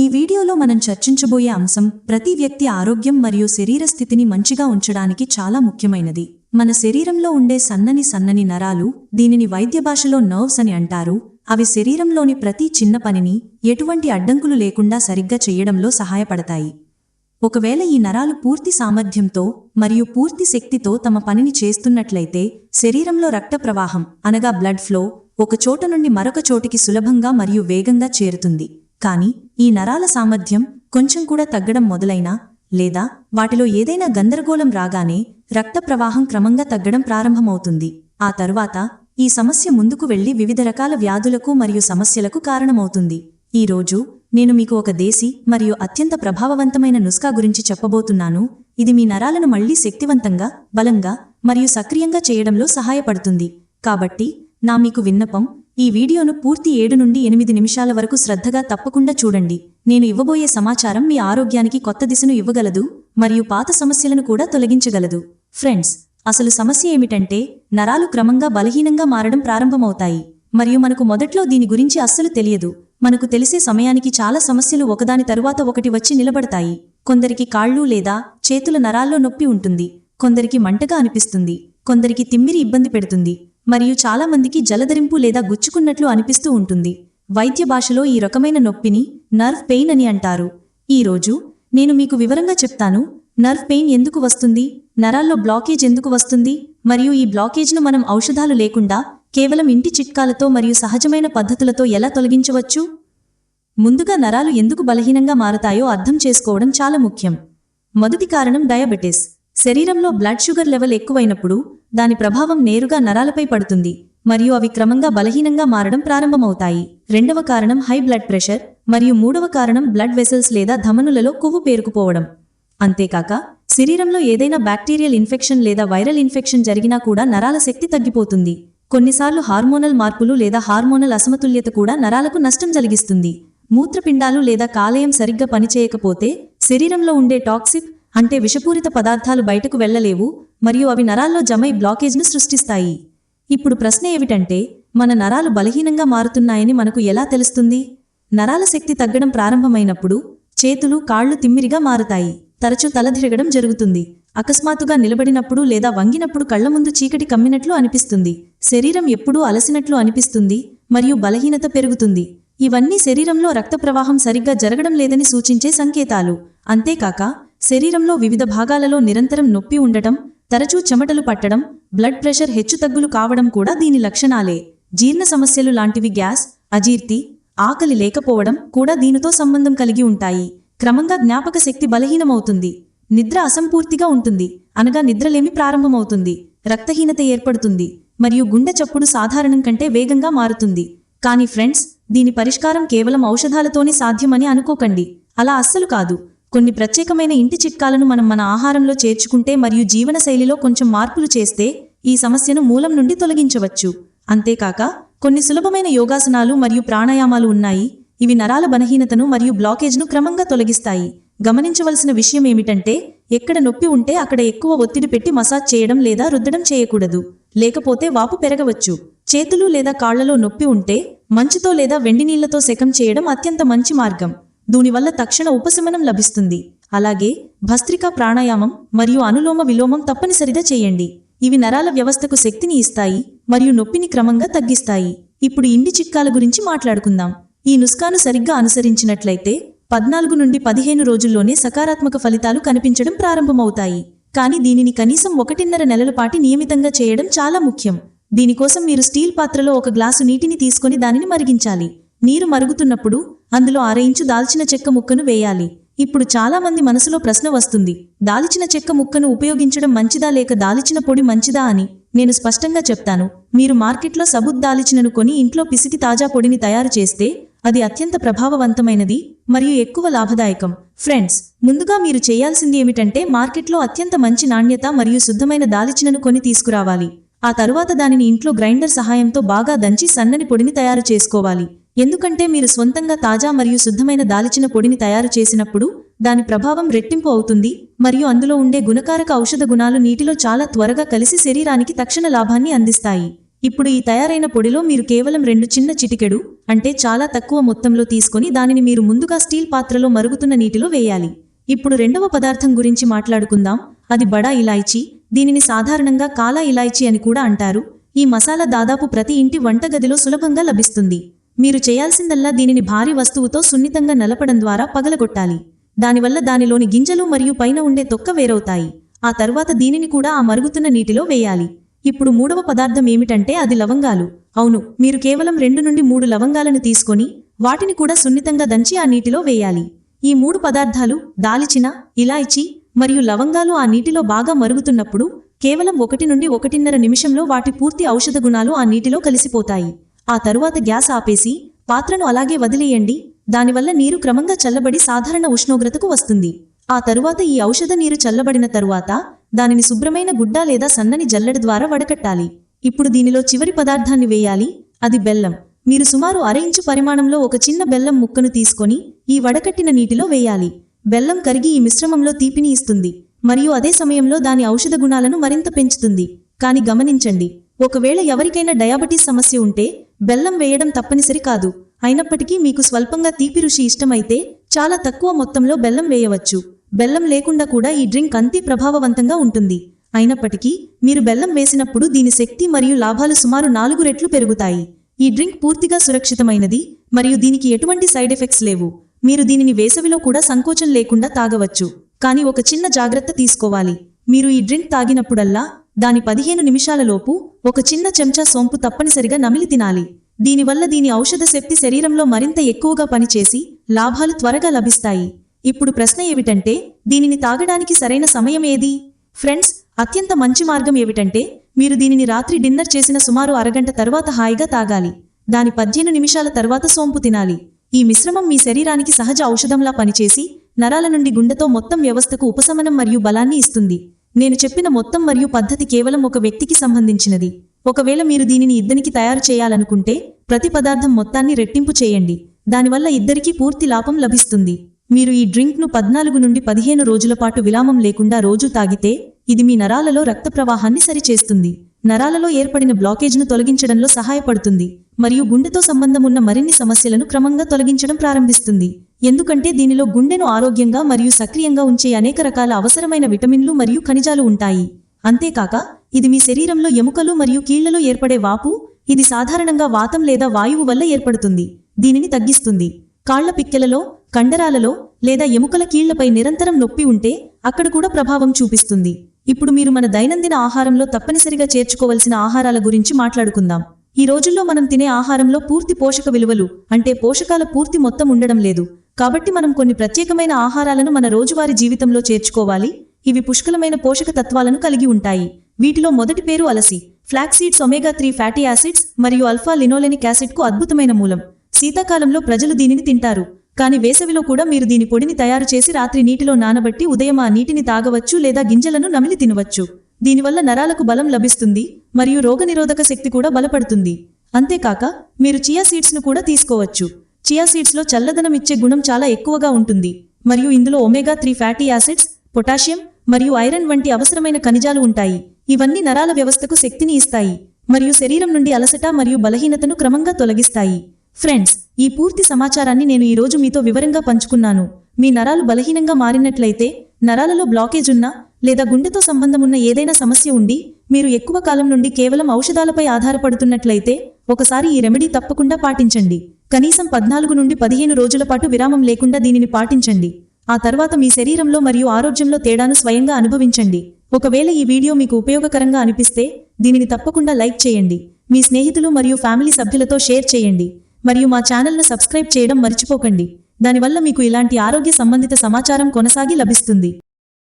ఈ వీడియోలో మనం చర్చించబోయే అంశం ప్రతి వ్యక్తి ఆరోగ్యం మరియు శరీర స్థితిని మంచిగా ఉంచడానికి చాలా ముఖ్యమైనది. మన శరీరంలో ఉండే సన్నని సన్నని నరాలు దీనిని వైద్య భాషలో నర్వ్స్ అని అంటారు. అవి శరీరంలోని ప్రతి చిన్న పనిని ఎటువంటి అడ్డంకులు లేకుండా సరిగ్గా చేయడంలో సహాయపడతాయి. ఒకవేళ ఈ నరాలు పూర్తి సామర్థ్యంతో మరియు పూర్తి శక్తితో తమ పనిని చేస్తున్నట్లయితే శరీరంలో రక్త ప్రవాహం అనగా బ్లడ్ ఫ్లో ఒక చోట నుండి మరొక చోటికి సులభంగా మరియు వేగంగా చేరుతుంది. కానీ ఈ నరాల సామర్థ్యం కొంచెం కూడా తగ్గడం మొదలైనా లేదా వాటిలో ఏదైనా గందరగోళం రాగానే రక్త ప్రవాహం క్రమంగా తగ్గడం ప్రారంభమవుతుంది. ఆ తరువాత ఈ సమస్య ముందుకు వెళ్ళి వివిధ రకాల వ్యాధులకు మరియు సమస్యలకు కారణమవుతుంది. ఈ రోజు నేను మీకు ఒక దేశీ మరియు అత్యంత ప్రభావవంతమైన నుస్కా గురించి చెప్పబోతున్నాను. ఇది మీ నరాలను మళ్ళీ శక్తివంతంగా బలంగా మరియు సక్రియంగా చేయడంలో సహాయపడుతుంది. కాబట్టి నా మీకు విన్నపం ఈ వీడియోను పూర్తి ఏడు నుండి ఎనిమిది నిమిషాల వరకు శ్రద్ధగా తప్పకుండా చూడండి. నేను ఇవ్వబోయే సమాచారం మీ ఆరోగ్యానికి కొత్త దిశను ఇవ్వగలదు మరియు పాత సమస్యలను కూడా తొలగించగలదు. ఫ్రెండ్స్ అసలు సమస్య ఏమిటంటే నరాలు క్రమంగా బలహీనంగా మారడం ప్రారంభమవుతాయి. మరియు మనకు మొదట్లో దీని గురించి అస్సలు తెలియదు. మనకు తెలిసే సమయానికి చాలా సమస్యలు ఒకదాని తరువాత ఒకటి వచ్చి నిలబడతాయి. కొందరికి కాళ్ళు లేదా చేతుల నరాల్లో నొప్పి ఉంటుంది. కొందరికి మంటగా అనిపిస్తుంది. కొందరికి తిమ్మిరి ఇబ్బంది పెడుతుంది. మరియు చాలామందికి జలధరింపు లేదా గుచ్చుకున్నట్లు అనిపిస్తూ ఉంటుంది. వైద్య భాషలో ఈ రకమైన నొప్పిని నర్వ్ పెయిన్ అని అంటారు. ఈ రోజు నేను మీకు వివరంగా చెప్తాను నర్వ్ పెయిన్ ఎందుకు వస్తుంది నరాల్లో బ్లాకేజ్ ఎందుకు వస్తుంది మరియు ఈ బ్లాకేజ్ను మనం ఔషధాలు లేకుండా కేవలం ఇంటి చిట్కాలతో మరియు సహజమైన పద్ధతులతో ఎలా తొలగించవచ్చు? ముందుగా నరాలు ఎందుకు బలహీనంగా మారతాయో అర్థం చేసుకోవడం చాలా ముఖ్యం. మొదటి కారణం డయాబెటిస్. శరీరంలో బ్లడ్ షుగర్ లెవెల్ ఎక్కువైనప్పుడు దాని ప్రభావం నేరుగా నరాలపై పడుతుంది మరియు అవి క్రమంగా బలహీనంగా మారడం ప్రారంభమవుతాయి. రెండవ కారణం హై బ్లడ్ ప్రెషర్ మరియు మూడవ కారణం బ్లడ్ వెసల్స్ లేదా ధమనులలో కొవ్వు పేరుకుపోవడం. అంతేకాక శరీరంలో ఏదైనా బ్యాక్టీరియల్ ఇన్ఫెక్షన్ లేదా వైరల్ ఇన్ఫెక్షన్ జరిగినా కూడా నరాల శక్తి తగ్గిపోతుంది. కొన్నిసార్లు హార్మోనల్ మార్పులు లేదా హార్మోనల్ అసమతుల్యత కూడా నరాలకు నష్టం కలిగిస్తుంది మూత్రపిండాలు లేదా కాలేయం సరిగ్గా పనిచేయకపోతే శరీరంలో ఉండే టాక్సిక్ అంటే విషపూరిత పదార్థాలు బయటకు వెళ్ళలేవు మరియు అవి నరాల్లో జమై బ్లాకేజ్ను సృష్టిస్తాయి. ఇప్పుడు ప్రశ్న ఏమిటంటే మన నరాలు బలహీనంగా మారుతున్నాయని మనకు ఎలా తెలుస్తుంది? నరాల శక్తి తగ్గడం ప్రారంభమైనప్పుడు చేతులు కాళ్ళు తిమ్మిరిగా మారుతాయి. తరచూ తలదిరగడం జరుగుతుంది. అకస్మాత్తుగా నిలబడినప్పుడు లేదా వంగినప్పుడు కళ్ళ ముందు చీకటి కమ్మినట్లు అనిపిస్తుంది. శరీరం ఎప్పుడూ అలసినట్లు అనిపిస్తుంది మరియు బలహీనత పెరుగుతుంది. ఇవన్నీ శరీరంలో రక్త ప్రవాహం సరిగ్గా జరగడం లేదని సూచించే సంకేతాలు. అంతేకాక శరీరంలో వివిధ భాగాలలో నిరంతరం నొప్పి ఉండటం తరచూ చెమటలు పట్టడం బ్లడ్ ప్రెషర్ హెచ్చుతగ్గులు కావడం కూడా దీని లక్షణాలే. జీర్ణ సమస్యలు లాంటివి గ్యాస్ అజీర్తి ఆకలి లేకపోవడం కూడా దీనితో సంబంధం కలిగి ఉంటాయి. క్రమంగా జ్ఞాపక శక్తి బలహీనమవుతుంది. నిద్ర అసంపూర్తిగా ఉంటుంది. అనగా నిద్రలేమి ప్రారంభమవుతుంది. రక్తహీనత ఏర్పడుతుంది. మరియు గుండె చప్పుడు సాధారణం కంటే వేగంగా మారుతుంది. కానీ ఫ్రెండ్స్ దీని పరిష్కారం కేవలం ఔషధాలతోనే సాధ్యమని అనుకోకండి. అలా అస్సలు కాదు. కొన్ని ప్రత్యేకమైన ఇంటి చిట్కాలను మనం మన ఆహారంలో చేర్చుకుంటే మరియు జీవనశైలిలో కొంచెం మార్పులు చేస్తే ఈ సమస్యను మూలం నుండి తొలగించవచ్చు. అంతేకాక కొన్ని సులభమైన యోగాసనాలు మరియు ప్రాణాయామాలు ఉన్నాయి. ఇవి నరాల బలహీనతను మరియు బ్లాకేజ్ను క్రమంగా తొలగిస్తాయి. గమనించవలసిన విషయం ఏమిటంటే ఎక్కడ నొప్పి ఉంటే అక్కడ ఎక్కువ ఒత్తిడి పెట్టి మసాజ్ చేయడం లేదా రుద్దడం చేయకూడదు. లేకపోతే వాపు పెరగవచ్చు. చేతులు లేదా కాళ్ళలో నొప్పి ఉంటే మంచుతో లేదా వెండి నీళ్ళతో సెకం చేయడం అత్యంత మంచి మార్గం. దీనివల్ల తక్షణ ఉపశమనం లభిస్తుంది. అలాగే భస్త్రికా ప్రాణాయామం మరియు అనులోమ విలోమం తప్పనిసరిగా చేయండి. ఇవి నరాల వ్యవస్థకు శక్తిని ఇస్తాయి మరియు నొప్పిని క్రమంగా తగ్గిస్తాయి. ఇప్పుడు ఇండి చిట్కాల గురించి మాట్లాడుకుందాం. ఈ నుస్కాను సరిగ్గా అనుసరించినట్లయితే పద్నాలుగు నుండి పదిహేను రోజుల్లోనే సకారాత్మక ఫలితాలు కనిపించడం ప్రారంభమవుతాయి. కానీ దీనిని కనీసం ఒకటిన్నర నెలల పాటి నియమితంగా చేయడం చాలా ముఖ్యం. దీనికోసం మీరు స్టీల్ పాత్రలో ఒక గ్లాసు నీటిని తీసుకొని దానిని మరిగించాలి. నీరు మరుగుతున్నప్పుడు అందులో అరయించు దాల్చిన చెక్క ముక్కను వేయాలి. ఇప్పుడు చాలా మంది మనసులో ప్రశ్న వస్తుంది దాల్చిన చెక్క ముక్కను ఉపయోగించడం మంచిదా లేక దాల్చిన పొడి మంచిదా అని? నేను స్పష్టంగా చెప్తాను మీరు మార్కెట్లో సబుద్ దాల్చినను కొని ఇంట్లో పిసికి తాజా పొడిని తయారు చేస్తే అది అత్యంత ప్రభావవంతమైనది మరియు ఎక్కువ లాభదాయకం. ఫ్రెండ్స్ ముందుగా మీరు చేయాల్సింది ఏమిటంటే మార్కెట్లో అత్యంత మంచి నాణ్యత మరియు శుద్ధమైన దాల్చినను కొని తీసుకురావాలి. ఆ తరువాత దానిని ఇంట్లో గ్రైండర్ సహాయంతో బాగా దంచి సన్నని పొడిని తయారు చేసుకోవాలి. ఎందుకంటే మీరు స్వంతంగా తాజా మరియు శుద్ధమైన దాల్చిన పొడిని తయారు చేసినప్పుడు దాని ప్రభావం రెట్టింపు అవుతుంది మరియు అందులో ఉండే గుణకారక ఔషధ గుణాలు నీటిలో చాలా త్వరగా కలిసి శరీరానికి తక్షణ లాభాన్ని అందిస్తాయి. ఇప్పుడు ఈ తయారైన పొడిలో మీరు కేవలం రెండు చిన్న చిటికెడు అంటే చాలా తక్కువ మొత్తంలో తీసుకొని దానిని మీరు ముందుగా స్టీల్ పాత్రలో మరుగుతున్న నీటిలో వేయాలి. ఇప్పుడు రెండవ పదార్థం గురించి మాట్లాడుకుందాం. అది బడా ఇలాయచీ దీనిని సాధారణంగా కాలా ఇలాయచీ అని కూడా అంటారు. ఈ మసాలా దాదాపు ప్రతి ఇంటి వంటగదిలో సులభంగా లభిస్తుంది. మీరు చేయాల్సిందల్లా దీనిని భారీ వస్తువుతో సున్నితంగా నలపడం ద్వారా పగలగొట్టాలి. దానివల్ల దానిలోని గింజలు మరియు పైన ఉండే తొక్క వేరవుతాయి. ఆ తర్వాత దీనిని కూడా ఆ మరుగుతున్న నీటిలో వేయాలి. ఇప్పుడు మూడవ పదార్థం ఏమిటంటే అది లవంగాలు. అవును మీరు కేవలం రెండు నుండి మూడు లవంగాలను తీసుకొని వాటిని కూడా సున్నితంగా దంచి ఆ నీటిలో వేయాలి. ఈ మూడు పదార్థాలు దాల్చిన ఇలాయిచి మరియు లవంగాలు ఆ నీటిలో బాగా మరుగుతున్నప్పుడు కేవలం ఒకటి నుండి ఒకటిన్నర నిమిషంలో వాటి పూర్తి ఔషధ గుణాలు ఆ నీటిలో కలిసిపోతాయి. ఆ తరువాత గ్యాస్ ఆపేసి పాత్రను అలాగే వదిలేయండి. దానివల్ల నీరు క్రమంగా చల్లబడి సాధారణ ఉష్ణోగ్రతకు వస్తుంది. ఆ తరువాత ఈ ఔషధ నీరు చల్లబడిన తరువాత దానిని శుభ్రమైన గుడ్డ లేదా సన్నని జల్లెడ ద్వారా వడకట్టాలి. ఇప్పుడు దీనిలో చివరి పదార్థాన్ని వేయాలి. అది బెల్లం. మీరు సుమారు అర ఇంచు పరిమాణంలో ఒక చిన్న బెల్లం ముక్కను తీసుకొని ఈ వడకట్టిన నీటిలో వేయాలి. బెల్లం కరిగి ఈ మిశ్రమంలో తీపిని ఇస్తుంది. మరియు అదే సమయంలో దాని ఔషధ గుణాలను మరింత పెంచుతుంది. కాని గమనించండి ఒకవేళ ఎవరికైనా డయాబెటీస్ సమస్య ఉంటే బెల్లం వేయడం తప్పనిసరి కాదు. అయినప్పటికీ మీకు స్వల్పంగా తీపి రుచి ఇష్టమైతే చాలా తక్కువ మొత్తంలో బెల్లం వేయవచ్చు. బెల్లం లేకుండా కూడా ఈ డ్రింక్ అంతే ప్రభావవంతంగా ఉంటుంది. అయినప్పటికీ మీరు బెల్లం వేసినప్పుడు దీని శక్తి మరియు లాభాలు సుమారు నాలుగు రెట్లు పెరుగుతాయి. ఈ డ్రింక్ పూర్తిగా సురక్షితమైనది మరియు దీనికి ఎటువంటి సైడ్ ఎఫెక్ట్స్ లేవు. మీరు దీనిని వేసవిలో కూడా సంకోచం లేకుండా తాగవచ్చు. కానీ ఒక చిన్న జాగ్రత్త తీసుకోవాలి. మీరు ఈ డ్రింక్ తాగినప్పుడల్లా దాని పదిహేను నిమిషాలలోపు ఒక చిన్న చెంచా సోంపు తప్పనిసరిగా నమిలి తినాలి. దీనివల్ల దీని ఔషధ శక్తి శరీరంలో మరింత ఎక్కువగా పనిచేసి లాభాలు త్వరగా లభిస్తాయి. ఇప్పుడు ప్రశ్న ఏమిటంటే దీనిని తాగడానికి సరైన సమయం ఏది? ఫ్రెండ్స్ అత్యంత మంచి మార్గం ఏమిటంటే మీరు దీనిని రాత్రి డిన్నర్ చేసిన సుమారు అరగంట తర్వాత హాయిగా తాగాలి. దాని పద్దెను నిమిషాల తర్వాత సోంపు తినాలి. ఈ మిశ్రమం మీ శరీరానికి సహజ ఔషధంలా పనిచేసి నరాల నుండి గుండెతో మొత్తం వ్యవస్థకు ఉపశమనం మరియు బలాన్ని ఇస్తుంది. నేను చెప్పిన మొత్తం మరియు పద్ధతి కేవలం ఒక వ్యక్తికి సంబంధించినది. ఒకవేళ మీరు దీనిని ఇద్దరికి తయారు చేయాలనుకుంటే ప్రతి పదార్థం మొత్తాన్ని రెట్టింపు చేయండి. దానివల్ల ఇద్దరికీ పూర్తి లాభం లభిస్తుంది. మీరు ఈ డ్రింక్ను పద్నాలుగు నుండి పదిహేను రోజుల పాటు విలామం లేకుండా రోజూ తాగితే ఇది మీ నరాలలో రక్త ప్రవాహాన్ని సరిచేస్తుంది. నరాలలో ఏర్పడిన బ్లాకేజ్ను తొలగించడంలో సహాయపడుతుంది మరియు గుండెతో సంబంధం ఉన్న మరిన్ని సమస్యలను క్రమంగా తొలగించడం ప్రారంభిస్తుంది. ఎందుకంటే దీనిలో గుండెను ఆరోగ్యంగా మరియు సక్రియంగా ఉంచే అనేక రకాల అవసరమైన విటమిన్లు మరియు ఖనిజాలు ఉంటాయి. అంతేకాక ఇది మీ శరీరంలో ఎముకలు మరియు కీళ్ళలో ఏర్పడే వాపు ఇది సాధారణంగా వాతం లేదా వాయువు వల్ల ఏర్పడుతుంది దీనిని తగ్గిస్తుంది. కాళ్ళ పిక్కెలలో కండరాలలో లేదా ఎముకల కీళ్ళపై నిరంతరం నొప్పి ఉంటే అక్కడ కూడా ప్రభావం చూపిస్తుంది. ఇప్పుడు మీరు మన దైనందిన ఆహారంలో తప్పనిసరిగా చేర్చుకోవలసిన ఆహారాల గురించి మాట్లాడుకుందాం. ఈ రోజుల్లో మనం తినే ఆహారంలో పూర్తి పోషక విలువలు అంటే పోషకాల పూర్తి మొత్తం ఉండడం లేదు. కాబట్టి మనం కొన్ని ప్రత్యేకమైన ఆహారాలను మన రోజువారీ జీవితంలో చేర్చుకోవాలి. ఇవి పుష్కలమైన పోషక తత్వాలను కలిగి ఉంటాయి. వీటిలో మొదటి పేరు అలసి flaxseeds omega three fatty acids మరియు అల్ఫా లినోలెనిక్ యాసిడ్కు అద్భుతమైన మూలం. శీతాకాలంలో ప్రజలు దీనిని తింటారు. కానీ వేసవిలో కూడా మీరు దీని పొడిని తయారు చేసి రాత్రి నీటిలో నానబట్టి ఉదయం ఆ నీటిని తాగవచ్చు లేదా గింజలను నమిలి తినవచ్చు. దీనివల్ల నరాలకు బలం లభిస్తుంది మరియు రోగనిరోధక శక్తి కూడా బలపడుతుంది. అంతేకాక మీరు చియా సీడ్స్ను కూడా తీసుకోవచ్చు. చియా సీడ్స్లో చల్లదనం ఇచ్చే గుణం చాలా ఎక్కువగా ఉంటుంది. మరియు ఇందులో omega three fatty acids potassium మరియు ఐరన్ వంటి అవసరమైన ఖనిజాలు ఉంటాయి. ఇవన్నీ నరాల వ్యవస్థకు శక్తిని ఇస్తాయి. మరియు శరీరం నుండి అలసట మరియు బలహీనతను క్రమంగా తొలగిస్తాయి. ఫ్రెండ్స్ ఈ పూర్తి సమాచారాన్ని నేను ఈ రోజు మీతో వివరంగా పంచుకున్నాను. మీ నరాలు బలహీనంగా మారినట్లయితే నరాలలో బ్లాకేజ్ ఉన్నా లేదా గుండెతో సంబంధమున్న ఏదైనా సమస్య ఉండి మీరు ఎక్కువ కాలం నుండి కేవలం ఔషధాలపై ఆధారపడుతున్నట్లయితే ఒకసారి ఈ రెమెడీ తప్పకుండా పాటించండి. కనీసం పద్నాలుగు నుండి పదిహేను రోజుల పాటు విరామం లేకుండా దీనిని పాటించండి. ఆ తర్వాత మీ శరీరంలో మరియు ఆరోగ్యంలో తేడాను స్వయంగా అనుభవించండి. ఒకవేళ ఈ వీడియో మీకు ఉపయోగకరంగా అనిపిస్తే దీనిని తప్పకుండా లైక్ చేయండి. మీ స్నేహితులు మరియు ఫ్యామిలీ సభ్యులతో షేర్ చేయండి. మరియు మా ఛానల్ను సబ్స్క్రైబ్ చేయడం మర్చిపోకండి. దానివల్ల మీకు ఇలాంటి ఆరోగ్య సంబంధిత సమాచారం కొనసాగి లభిస్తుంది.